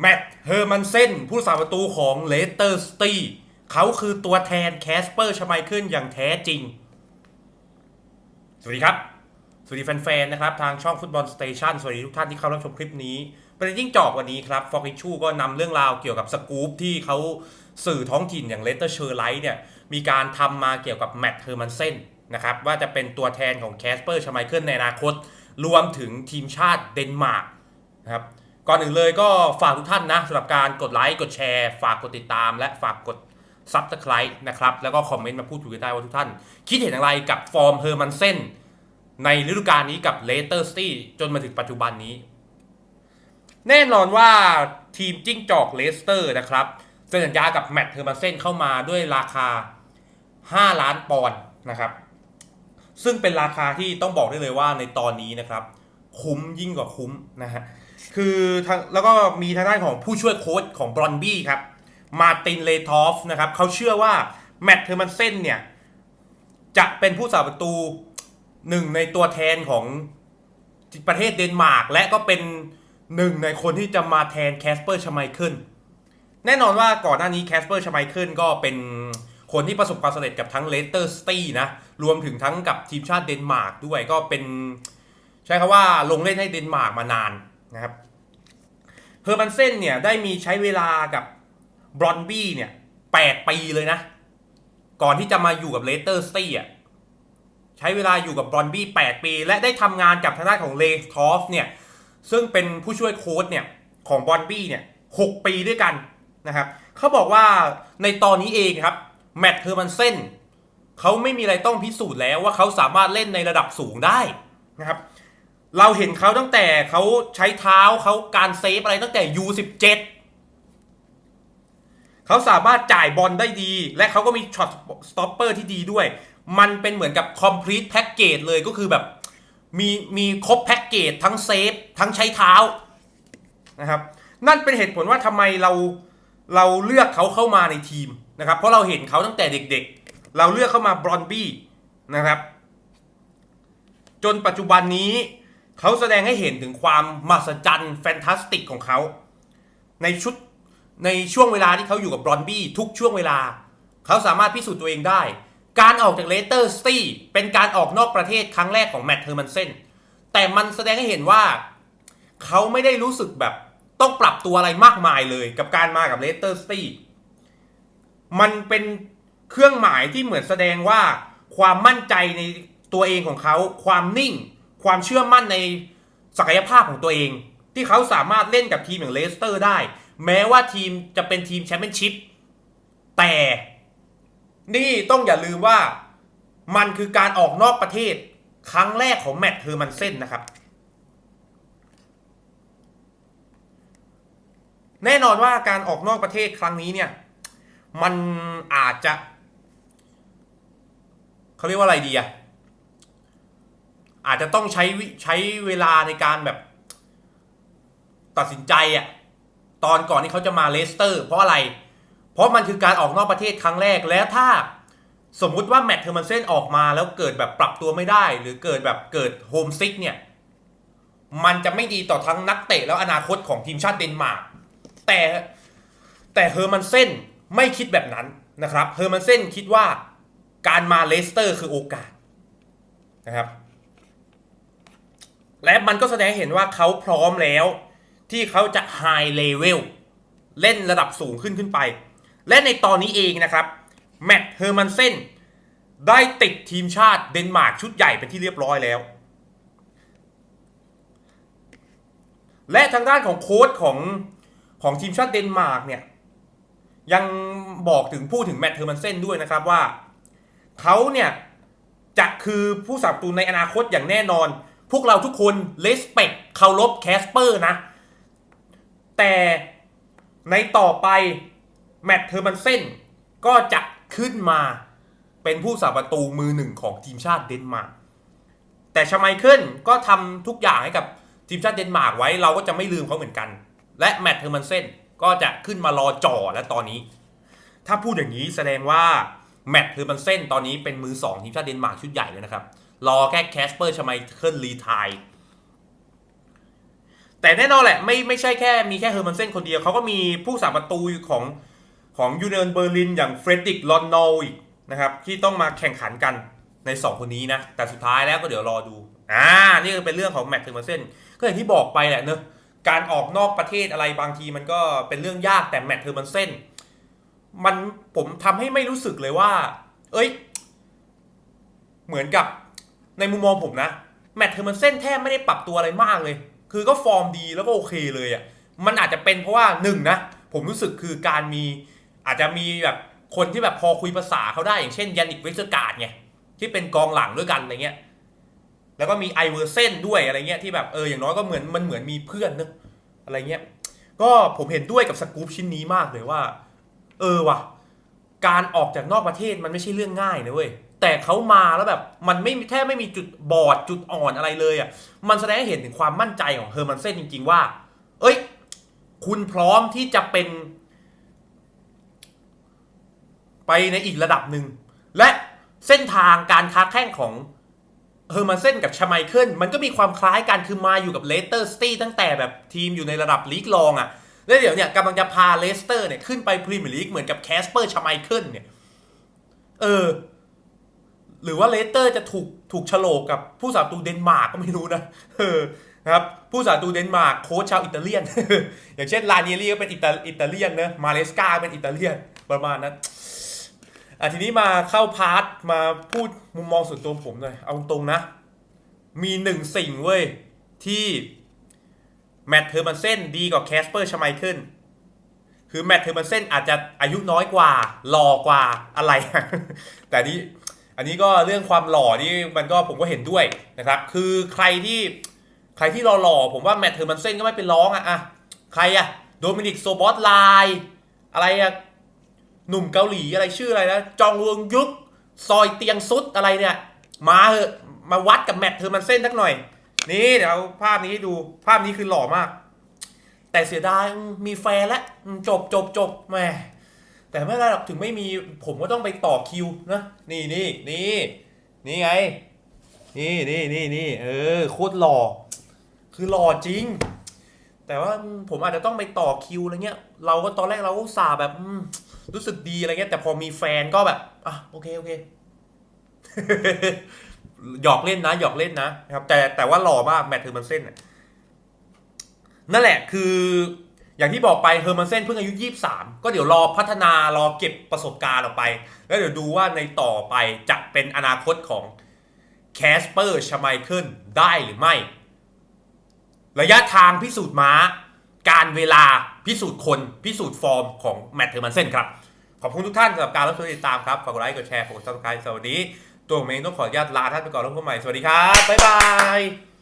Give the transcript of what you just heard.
แมตต์เฮอร์มันเซนผู้สาประตูของเลสเตอร์สตีเขาคือตัวแทนแคสเปอร์ชไมเคิลอย่างแท้จริง สวัสดีครับ สวัสดีแฟนๆ นะครับ ทางช่องฟุตบอลสเตชันสวัสดีทุกท่านที่เข้ารับชมคลิปนี้ประเด็นยิ่งจอบวันนี้ครับฟอก i ชูก็นำเรื่องราวเกี่ยวกับสกู๊ปที่เขาสื่อท้องถิ่นอย่างเลสเตอร์เชอร์ไลท์เนี่ยมีการทำมาเกี่ยวกับแมตต์เฮอร์มันเซนนะครับว่าจะเป็นตัวแทนของแคสเปอร์ชไมเคิลในอนาคต รวมถึงทีมชาติเดนมาร์กนะครับ ก่อนอื่นเลยก็ฝากทุกท่านนะสำหรับการกดไลค์กดแชร์ ฝากกดติดตามและฝากกดซับสไคร b e นะครับ แล้วก็คอมเมนต์มาพูดคุยกันได้ว่าทุกท่าน คิดเห็นอย่างไรกับฟอร์มเฮอร์มันเซนในฤดูกาลนี้กับเลสเตอร์สตี้จนมาถึงปัจจุบันนี้ แน่นอนว่าทีมจิ้งจอกเลสเตอร์นะครับเซ็นสัญญากับแมตต์เฮอร์มันเซนเข้ามาด้วยราคา 5 ล้านปอนด์นะครับ ซึ่งเป็นราคาที่ต้องบอกได้เลยว่าในตอนนี้นะครับ คุ้มยิ่งกว่าคุ้มนะฮะ คือทางแล้วก็มีทางด้านของผู้ช่วยโค้ชของบรอนบี้ครับ มาตินเลทอฟนะครับเขาเชื่อว่าแมตต์เทอร์มันเซนเนี่ยจะเป็นผู้สาประตูหนึ่งในตัวแทนของประเทศเดนมาร์กและก็เป็นหนึ่งในคนที่จะมาแทนแคสเปอร์ชไมเคิลแน่นอนว่าก่อนหน้านี้แคสเปอร์ชไมเคิลก็เป็นคนที่ประสบความสำเร็จกับทั้งเลสเตอร์สตีนะรวมถึงทั้งกับทีมชาติเดนมาร์กด้วยก็เป็น ใช้คำว่าลงเล่นให้เดนมาร์กมานาน นะครับเฮอร์มันเซนเนี่ยได้มีใช้เวลากับบรอนบี้เนี่ยแปดปีเลยนะ ก่อนที่จะมาอยู่กับเลสเตอร์สตี้อะใช้เวลาอยู่กับบรอนบี้แปดปี และได้ทำงานกับทางด้านของเลทอฟเนี่ยซึ่งเป็นผู้ช่วยโค้ชเนี่ยของบรอนบี้เนี่ยหกปีด้วยกันนะครับเขาบอกว่าในตอนนี้เองครับแมตต์เฮอร์มันเซนเขาไม่มีอะไรต้องพิสูจน์แล้วว่าเขาสามารถเล่นในระดับสูงได้นะครับ เราเห็นเขาตั้งแต่เขาใช้เท้าเขาการเซฟอะไรตั้งแต่ U17 เขาสามารถจ่ายบอลได้ดี และเขาก็มีช็อตสต็อปเปอร์ที่ดีด้วย มันเป็นเหมือนกับ complete package เลยก็คือแบบ มีมีครบแพ็กเกจทั้งเซฟ ทั้งใช้เท้านะครับ นั่นเป็นเหตุผลว่าทำไมเราเราเลือกเขาเข้ามาในทีมนะครับ เพราะเราเห็นเขาตั้งแต่เด็กๆ เราเลือกเข้ามาบรอนบี้นะครับ จนปัจจุบันนี้ เขาแสดงให้เห็นถึงความมหัศจรรย์แฟนตาสติกของเขา ในชุดในช่วงเวลาที่เขาอยู่กับบรอนบี้ทุกช่วงเวลา เขาสามารถพิสูจน์ตัวเองได้ การออกจากเลสเตอร์สตี้เป็นการออกนอกประเทศครั้งแรกของแมตต์เฮอร์มันเซนแต่มันแสดงให้เห็นว่า เขาไม่ได้รู้สึกแบบต้องปรับตัวอะไรมากมายเลยกับการมากับเลสเตอร์สตี้มันเป็นเครื่องหมายที่เหมือนแสดงว่าความมั่นใจในตัวเองของเขา ความนิ่ง ความเชื่อมั่นในศักยภาพของตัวเอง ที่เขาสามารถเล่นกับทีมอย่างเลสเตอร์ได้ แม้ว่าทีมจะเป็นทีมแชมเปี้ยนชิพแต่นี่ต้องอย่าลืมว่ามันคือการออกนอกประเทศครั้งแรกของแมตต์เฮอร์มันเซนนะครับ แน่นอนว่าการออกนอกประเทศครั้งนี้เนี่ย มันอาจจะ เขาเรียกว่าอะไรดีอะ อาจจะต้องใช้ใช้เวลาในการแบบ ตัดสินใจอะตอนก่อนที่เขาจะมาเลสเตอร์ เพราะอะไร เพราะมันคือการออกนอกประเทศครั้งแรกแล้วถ้าสมมุติว่าแมตต์เทอร์มันเซนออกมาแล้วเกิดแบบปรับตัวไม่ได้ หรือเกิดแบบเกิดโฮมซิกเนี่ยมันจะไม่ดีต่อทั้งนักเตะแล้วอนาคตของทีมชาติเดนมาร์กแต่แต่เฮอร์มันเซนไม่คิดแบบนั้นนะครับเฮอร์มันเซนคิดว่าการมาเลสเตอร์คือโอกาสนะครับ และมันก็แสดงเห็นว่าเขาพร้อมแล้ว ที่เขาจะไฮเลเวลเล่นระดับสูงขึ้นขึ้นไป และในตอนนี้เองนะครับ แมตต์เฮอร์มันเซนได้ติดทีมชาติเดนมาร์กชุดใหญ่เป็นที่เรียบร้อยแล้ว และทางด้านของโค้ชของของทีมชาติเดนมาร์กเนี่ยยังบอกถึงพูดถึงแมตต์เทอร์มันเซนด้วยนะครับว่าเขาเนี่ยจะคือผู้สับตูในอนาคตอย่างแน่นอน พวกเราทุกคนเลสเปกเคารพแคสเปอร์นะ แต่ในต่อไป แมตต์เทอร์มันเซนก็จะขึ้นมาเป็นผู้สับประตูมือหนึ่งของทีมชาติเดนมาร์กแต่ชไมเคิลก็ทำทุกอย่างให้กับทีมชาติเดนมาร์กไว้เราก็จะไม่ลืมเขาเหมือนกัน และแมตต์เทอร์มันเซนก็จะขึ้นมารอจ่อและตอนนี้ ถ้าพูดอย่างนี้แสดงว่า แมตต์เฮอมันเซนตอนนี้เป็นมือสองทีมชาติเดนมาร์กชุดใหญ่เลยนะครับ รอแค่แคสเปอร์ชไมเคิลรีไทร์แต่แน่นอนแหละไม่ไม่ใช่แค่มีแค่เฮอร์มันเซนคนเดียวเขาก็มีผู้สาประตูของของยูเนียนเบอร์ลินอย่างเฟรดริกลอนนอลอีกนะครับที่ต้องมาแข่งขันกันใน 2 คนนี้นะ แต่สุดท้ายแล้วก็เดี๋ยวรอดูอ่านี่ก็เป็นเรื่องของแมตต์เฮอร์มันเซนก็อย่างที่บอกไปแหละเนอะการออกนอกประเทศอะไรบางทีมันก็เป็นเรื่องยากแต่แมตต์เฮอร์มันเซน มันผมทำให้ไม่รู้สึกเลยว่า เอ้ย เหมือนกับในมุมมองผมนะ แมตต์เทอร์มันเส้นแทบไม่ได้ปรับตัวอะไรมากเลย คือก็ฟอร์มดีแล้วก็โอเคเลยอะ่ะมันอาจจะเป็นเพราะว่าหนึ่งนะผมรู้สึกคือการมีอาจจะมีแบบคนที่แบบพอคุยภาษาเขาได้อย่างเช่นยันนิกเวสการ์ดไงที่เป็นกองหลังด้วยกันอะไรเงี้ยแล้วก็มีไอเวอร์เซนด้วยอะไรเงี้ยที่แบบเอออย่างน้อยก็เหมือนมันเหมือนมีเพื่อนเนอะอะไรเงี้ยก็ผมเห็นด้วยกับสกู๊ปชิ้นนี้มากเลยว่า เออว่ะ การออกจากนอกประเทศมันไม่ใช่เรื่องง่ายนะเว้ยแต่เขามาแล้วแบบมันไม่แทบไม่มีจุดบอดจุดอ่อนอะไรเลยอะมันแสดงให้เห็นถึงความมั่นใจของเฮอร์มันเซนจริง ๆ ว่า เอ้ย คุณพร้อมที่จะเป็น ไปในอีกระดับหนึ่งและเส้นทางการค้าแข่งของเฮอร์มันเซนกับชาไมเคิลมันก็มีความคล้ายกันคือมาอยู่กับเลสเตอร์สตี้ตั้งแต่แบบทีมอยู่ในระดับลีกรองอะ แล้วเดี๋ยวเนี่ยกำลังจะพาเลสเตอร์เนี่ยขึ้นไปพรีเมียร์ลีกเหมือนกับแคสเปอร์ชไมเคิลเนี่ย เออ หรือว่าเลสเตอร์จะถูกถูกฉลกกับผู้สาประตูเดนมาร์กก็ไม่รู้นะ เออนะครับ ผู้สาประตูเดนมาร์กโค้ชชาวอิตาเลียน อย่างเช่นลาเนียรี่ก็เป็นอิตาอิตาเลียนนะ มาเลสกาเป็นอิตาเลียนประมาณนั้นอะทีนี้มาเข้าพาร์ทมาพูดมุมมองส่วนตัวผมหน่อย เอาตรงนะ มีหนึ่งสิ่งเว้ยที่ แมตต์เทอร์มันเซนดีกว่าแคสเปอร์ชไมเคิลคือแมตต์เทอร์มันเซนอาจจะอายุน้อยกว่า หล่อกว่าอะไร แต่นี้อันนี้ก็เรื่องความหล่อนี่มันก็ผมก็เห็นด้วยนะครับ คือใครที่ใครที่รอหล่อผมว่าแมตต์เทอร์มันเซนก็ไม่เป็นร้องอะอะใครอะโดมินิกโซบอสไลอะไรอะหนุ่มเกาหลีอะไรชื่ออะไรนะจองวงยุกซอยเตียงซุดอะไรเนี่ย มาเหอะมาวัดกับแมตต์เทอร์มันเซนสักหน่อย นี่เดี๋ยวภาพนี้ให้ดูภาพนี้คือหล่อมาก แต่เสียดายมีแฟนแล้วจบจบจบแม่แต่ไม่เป็นไรหรอกถึงไม่มีผมก็ต้องไปต่อคิวนะนี่นี่นี่นี่ไง นี่นี่นี่นี่เออโคตรหล่อคือหล่อจริง แต่ว่าผมอาจจะต้องไปต่อคิวอะไรเงี้ย เราก็ตอนแรกเราก็สาแบบรู้สึกดีอะไรเงี้ย แต่พอมีแฟนก็แบบอะโอเคโอเค หยอกเล่นนะ หยอกเล่นนะครับ แต่แต่ว่าหล่อมากแมทเทอร์มันเส้นนั่นแหละคืออย่างที่บอกไปเฮอร์มันเซนเพิ่งอายุ 23 ก็เดี๋ยวรอพัฒนารอเก็บประสบการณ์ออกไป แล้วเดี๋ยวดูว่าในต่อไปจะเป็นอนาคตของแคสเปอร์ชไมเคิลได้หรือไม่ ระยะทางพิสูจน์ม้า การเวลาพิสูจน์คนพิสูจน์ฟอร์มของแมตต์เทอร์มันเซนครับ ขอบคุณทุกท่านสำหรับการรับชมติดตามครับ ฝากกดไลค์กดแชร์กดซับสไครต์สวัสดี ตัวผมเองต้องขออนุญาตลาท่านไปก่อนแล้วพบกันใหม่ สวัสดีครับ บ๊ายบาย